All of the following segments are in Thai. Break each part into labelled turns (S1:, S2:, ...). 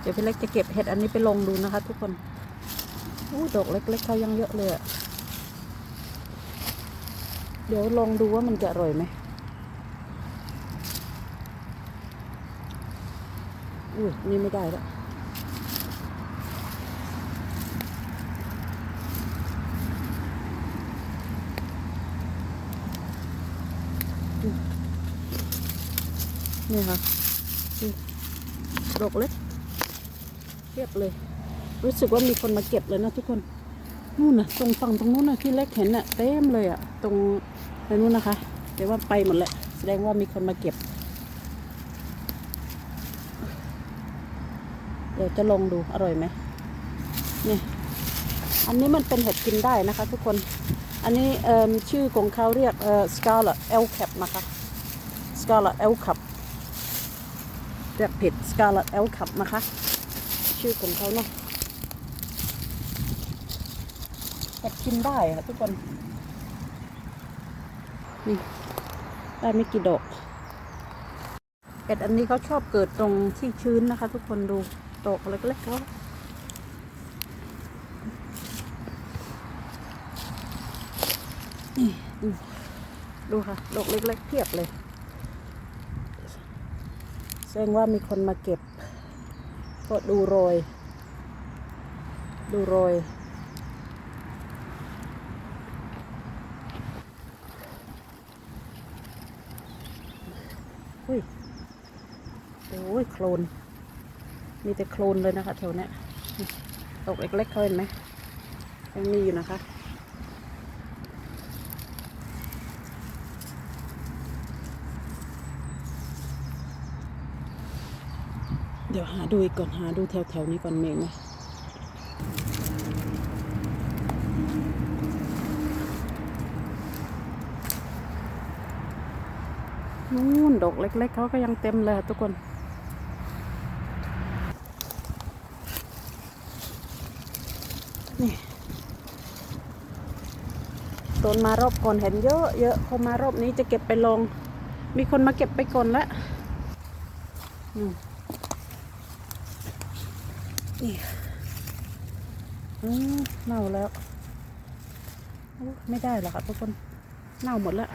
S1: เดี๋ยวพี่เล็กจะเก็บเห็ดอันนี้ไปลงดูนะคะ ทุกคนอู้ดอกเล็กๆเขายังเยอะเลยอะเดี๋ยวลองดูว่ามันจะอร่อยไหมอุ้ยนี่ไม่ได้แล้วนี่ค่ะดอกเล็ก เทียบเลย รู้สึกว่ามีคนมาเก็บเลยนะทุกคนนู่นนะตรงฝั่งตรงนู้นนะที่เล็กเห็นน่ะเต็มเลยอะ ตรงตรงนู้นนะคะเดี๋ยวว่าไปหมดแหละแสดงว่ามีคนมาเก็บ เดี๋ยวจะลองดูอร่อยไหมเนี่ยอันนี้มันเป็นเห็ดกินได้นะคะ ทุกคนอันนี้เอ่อชื่อของเขาเรียกเอ่อ scarlet el cap นะคะ scarlet el cap เรียกเผ็ด scarlet el cap นะคะ ชื่อของเขาเนาะเห็ดกินได้ค่ะทุกคน นี่ ได้ไม่กี่ดอกเห็ดอันนี้เขาชอบเกิดตรงที่ชื้นนะคะ ทุกคนดูดอกเล็กๆเขานี่ดูดูค่ะ ดอกเล็กๆเพียบเลย แสดงว่ามีคนมาเก็บ ก็ดูโรย ดูโรย อุ้ย โอ้ย โคลน มีแต่โคลนเลยนะคะแถวเนี้ยตกเล็กๆเขาเห็นไหมยังมีอยู่นะคะ ดี๋ยวหาดูอีกก่อนหาดูแถวๆนี้ก่อนเมงไหมนู่นดอกเล็ก ๆเขาก็ยังเต็มเลยค่ะทุกคนนี่ต้นมารอบก่อนเห็นเยอะเยอะพอมารอบนี้จะเก็บไปลง มีคนมาเก็บไปก่อนแล้วอืม นี่อืมเน่าแล้ว ไม่ได้หรอกค่ะทุกคน เน่าหมดแล้ว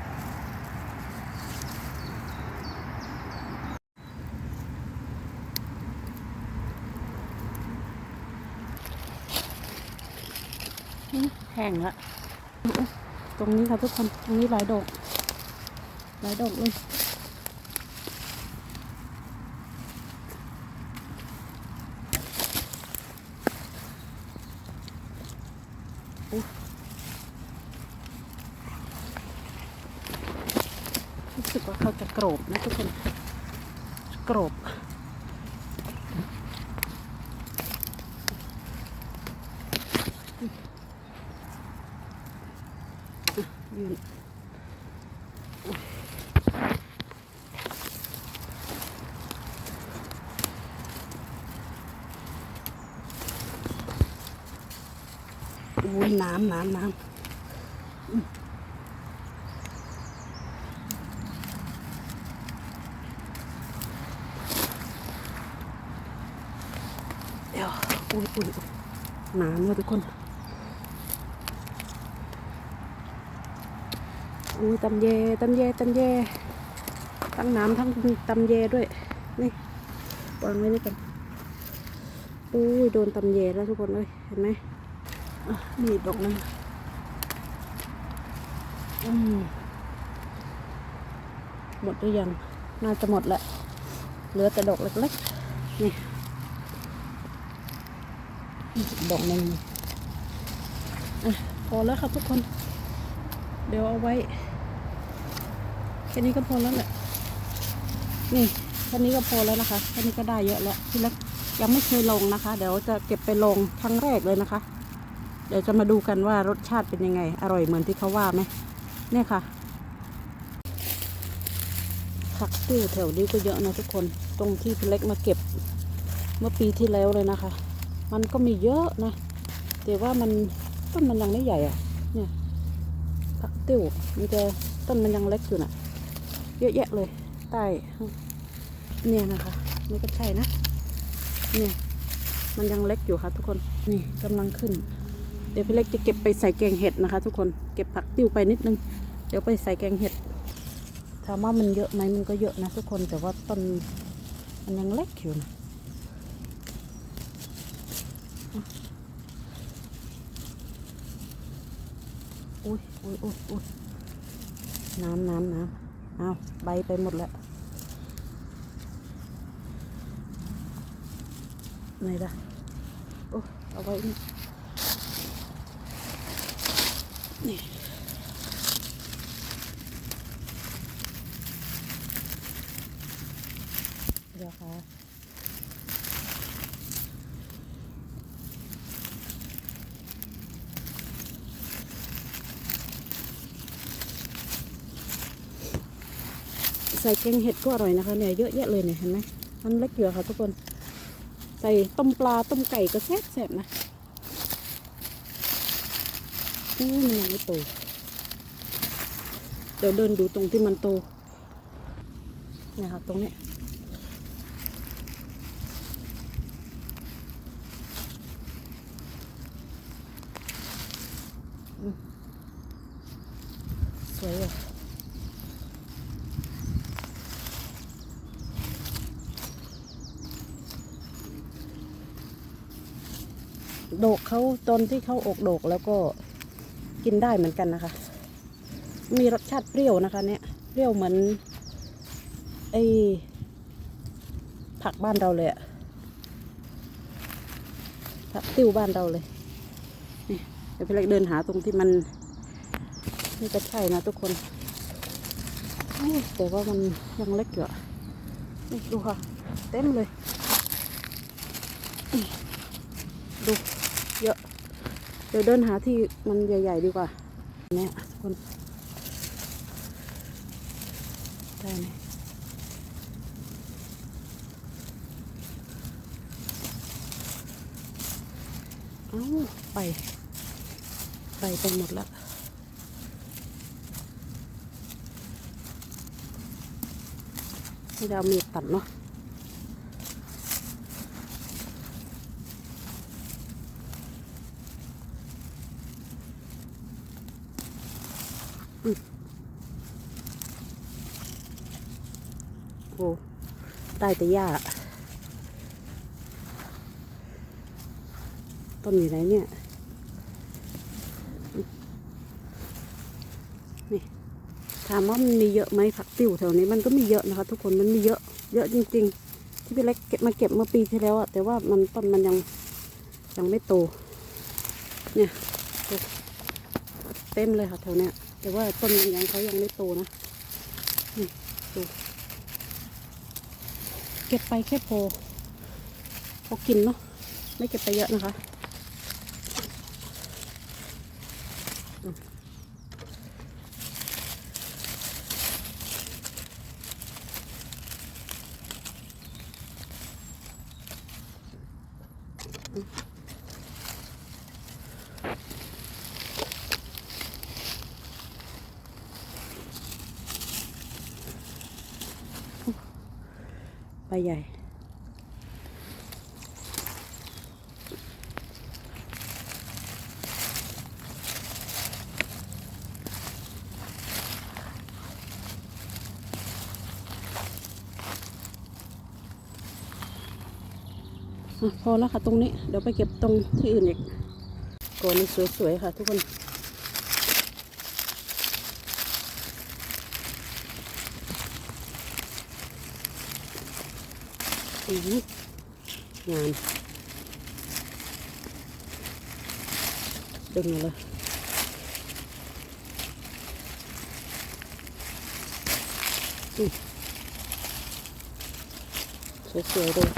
S1: แห้งละตรงนี้ค่ะทุกคน ตรงนี้หลายดอกหลายดอกเลย รู้สึกว่าเขาจะโกรบนะทุกคนโกรบ ยืน อุ้ยน้ำน้ำน้ำเดี๋ยวอุ้ยอุ้ยน้ำเลยทุกคนอุ้ยตำเยตำเยตำเยทั้งน้ำทั้งตำเยด้วย นี่วางไว้นี่กันอุ้ยโดนตำเยแล้วทุกคนเลยเห็นไหม มีอีกดอกหนึงหมดหรือยัง น่าจะหมดแหละ เหลือแต่ดอกเล็กๆ นี่ ดอกหนึ่งอพอแล้วครับทุกคน เดี๋ยวเอาไว้ แค่นี้ก็พอแล้วแหละ นี่แค่นี้ก็พอแล้วนะคะ แค่นี้ก็ได้เยอะแล้วที่แรกยังไม่เคยลงนะคะ เดี๋ยวจะเก็บไปลงครั้งแรกเลยนะคะ ดี๋ยวจะมาดูกันว่ารสชาติเป็นยังไง อร่อยเหมือนที่เขาว่าไหมเนี่ยค่ะผักติ้วแถวนี้ก็เยอะนะทุกคนตรงที่พี่เล็กมาเก็บ เมื่อปีที่แล้วเลยนะคะ มันก็มีเยอะนะแต่ว่ามันต้นมันยังไม่ใหญ่อะเนี่ยผักติ้วมันจะต้นมันยังเล็กอยู่น่ะ เยอะแยะเลยใต้เนี่ยนะคะนี่ก็ใช่นะเนี่ยมันยังเล็กอยู่ค่ะทุกคนนี่กำลังขึ้น เดี๋ยวพี่เล็กจะเก็บไปใส่แกงเห็ดนะคะ ทุกคนเก็บผักติ้วไปนิดนึง เดี๋ยวไปใส่แกงเห็ดถามว่ามันเยอะไหมมันก็เยอะนะทุกคนแต่ว่าต้นมันยังเล็กอยู่นะอุ้ยอุ้ยอุ้ยอุ้ยน้ำน้ำน้ำเอาใบไปหมดแล้วไหนล่ะโอ้เอาไว้นี่ นี่เดี๋ยวค่ะใส่แกงเห็ดก็อร่อยนะคะเนี่ยเยอะแยะเลยเนี่ยเห็นไหมมันเล็กอยู่อะค่ะทุกคน ใส่ต้มปลาต้มไก่ก็แซ่บแซ่บๆนะ อืมมันยังไม่โต เดี๋ยวเดินดูตรงที่มันโตนี่ยค่ะตรงเนี้ยสวยอะโดกเขาตอนที่เขาอกโดกแล้วก็ กินได้เหมือนกันนะคะ มีรสชาติเปรี้ยวนะคะ เนี่ยเปรี้ยวเหมือนไอผักบ้านเราเลยอะผักติ้วบ้านเราเลยนี่เดี๋ยวพี่เล็กเดินหาตรงที่มันนี่ก็ใช่นะทุกคนแต่ว่ามันยังเล็กอยู่อะนี่ดูค่ะ เต็มเลย ดู เดี๋ยวเดินหาที่มันใหญ่ ๆ ดีกว่าเนี่ยทุกคนได้ไหมเอ้าไป ไปไปหมดแล้วให้เรามีดตัดเนาะ โอ้ได้แต่หญ้า ต้นอยู่ไหนเนี่ย นี่ ถามว่ามันมีเยอะไหมผักติ้วแถวนี้มันก็มีเยอะนะคะ ทุกคนมันมีเยอะ เยอะจริง ๆ ที่พี่เล็กเก็บมาเก็บเมื่อปีที่แล้วอะแต่ว่ามันต้นมันยังยังไม่โต เนี่ยเต็มเลยค่ะแถวเนี้ย แต่ว่าต้นยังเขายังไม่โตนะนี่ดูเก็บไปแค่พอพอกินเนาะไม่เก็บไปเยอะนะคะ ใบใหญ่ พอแล้วค่ะตรงนี้ เดี๋ยวไปเก็บตรงที่อื่นอีกก่อนนี้สวยๆค่ะทุกคน อือหือ งานดึงมาเลยอืมสวยๆเลย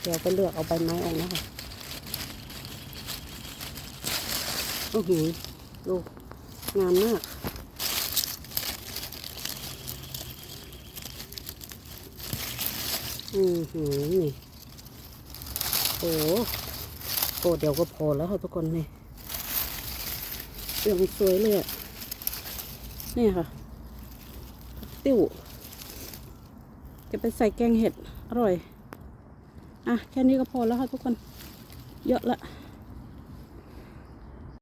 S1: เดี๋ยวไปเลือกเอาใบไม้ออกนะคะ โอ้โหดูงามมาก อือหือนี่โอ้โอ้เดี๋ยวก็พอแล้วค่ะทุกคนนี่ยังสวยเลยอะนี่ค่ะ ติ้วจะไปใส่แกงเห็ด อร่อย อะ แค่นี้ก็พอแล้วค่ะทุกคน เยอะละ